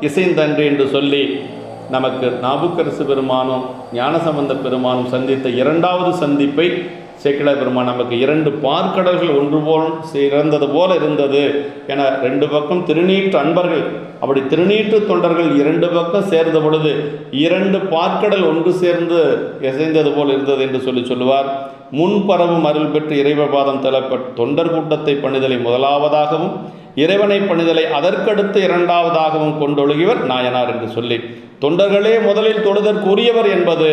இசைந்தன்று என்று சொல்லி நமக்கு நாபுக்கரசு பெருமானும் ஞானசம்பந்த பெருமானும் சந்தித்த இரண்டாவது சந்திப்பை சேக்கிழார் பெருமான் நமக்கு இரண்டு பார்க்கடல்கள் ஒன்று போல் சிறந்தது போல இருந்தது என ரெண்டு பக்கம் திருநீற்று அன்பர்கள் அப்படி திருநீற்று தொண்டர்கள் இரண்டு பக்கம் சேர்ந்த பொழுது இரண்டு பார்க்கடல் ஒன்று சேர்ந்து இசைந்தது போல் இருந்தது என்று சொல்லி சொல்லுவார். முன்பரவும் அருள் பெற்று இறைவபாதம் தளப்பட் தொண்டர் கூட்டத்தை பணிதலை முதலாவதாகவும் இறைவனை பணிதலை அதற்கடுத்து இரண்டாவதாகவும் கொண்டொழுகியவர் நாயனார் என்று சொல்லி தொண்டர்களே முதலில் தொழுதற்குரியவர் என்பது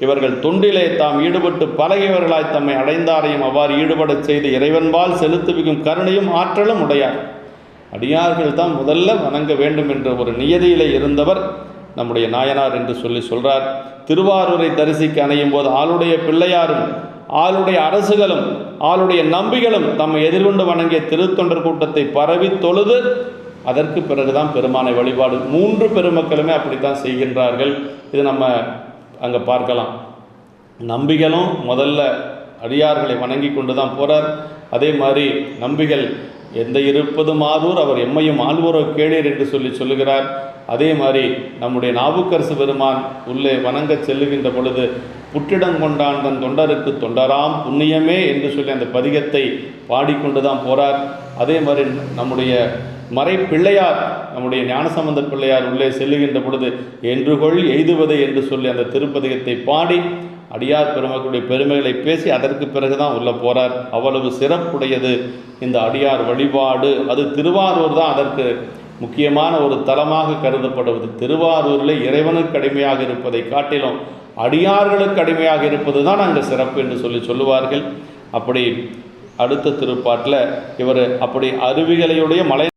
இவர்கள் தொண்டிலே தாம் ஈடுபட்டு பழகியவர்களாய் தம்மை அடைந்தாரையும் அவ்வாறு ஈடுபடச் செய்து இறைவன்பால் செலுத்துவிக்கும் கருணையும் ஆற்றலும் உடையார். அடியார்கள் தான் முதல்ல வணங்க வேண்டும் என்ற ஒரு நியதியிலே இருந்தவர் நம்முடைய நாயனார் என்று சொல்லி சொல்றார். திருவாரூரை தரிசிக்க அணையும் போது ஆளுடைய பிள்ளையாரும் ஆளுடைய அரசுகளும் ஆளுடைய நம்பிகளும் தம்மை எதிர்கொண்டு வணங்கிய திருத்தொண்டர் கூட்டத்தை பரவி தொழுது அதற்கு பிறகுதான் பெருமானை வழிபாடு. மூன்று பெருமக்களுமே அப்படித்தான் செய்கின்றார்கள். இது நம்ம அங்கே பார்க்கலாம். நம்பிகளும் முதல்ல அடியார்களை வணங்கி கொண்டு தான் போகிறார் அதே மாதிரி நம்பிகள் எந்த இருப்பதும் ஆரூர் அவர் எம்மையும் ஆழ்வோரோ கேளீர் என்று சொல்லி சொல்லுகிறார். அதே மாதிரி நம்முடைய நாவுக்கரசு பெருமான் உள்ளே வணங்கச் செல்லுகின்ற பொழுது புற்றிடம் கொண்டான் தன் தொண்டருக்கு தொண்டராம் புண்ணியமே என்று சொல்லி அந்த பதிகத்தை பாடிக்கொண்டு தான் போகிறார் அதே மாதிரி நம்முடைய மறை பிள்ளையார் நம்முடைய ஞானசம்பந்த பிள்ளையார் உள்ளே செல்லுகின்ற பொழுது என்று கொள் எய்துவதை என்று சொல்லி அந்த திருப்பதிகத்தை பாடி அடியார் பெருமக்களுடைய பெருமைகளை பேசி அதற்கு பிறகுதான் உள்ள போறார். அவ்வளவு சிறப்புடையது இந்த அடியார் வழிபாடு. அது திருவாரூர் தான் அதற்கு முக்கியமான ஒரு தலமாக கருதப்படுவது. திருவாரூரில் இறைவனுக்கு அடிமையாக இருப்பதை காட்டிலும் அடியார்களுக்கு அடிமையாக இருப்பது தான் அங்கே சிறப்பு என்று சொல்லி சொல்லுவார்கள். அப்படி அடுத்த திருப்பாட்டில் இவர் அப்படி அருவிகளையுடைய மலை